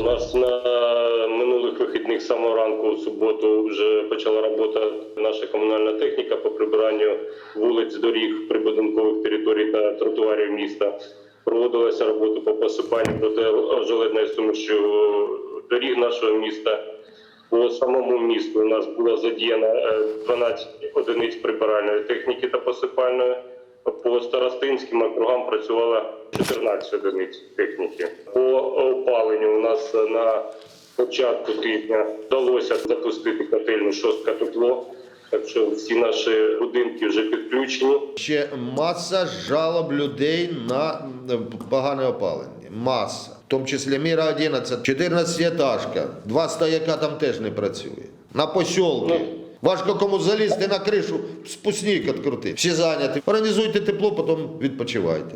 У нас на минулих вихідних самого ранку у суботу вже почала робота наша комунальна техніка по прибиранню вулиць, доріг, прибудинкових територій та тротуарів міста. Проводилася робота по посипанню протижеледної суміші доріг нашого міста. По самому місту у нас було задіяно е, 12 одиниць прибиральної техніки та посипальної. По старостинським округам працювало 14 одиниць техніки. По опаленню у нас на початку тижня вдалося запустити котельну шостка тепло. Так що всі наші будинки вже підключені. Ще маса жалоб людей на погане опалення. Маса. В тому числі Міра 11, 14 етажка, два стояка там теж не працює. На посілки. Важко кому залізти на кришу, спусник відкрути. Всі зайняті. Організуйте тепло, потім відпочивайте.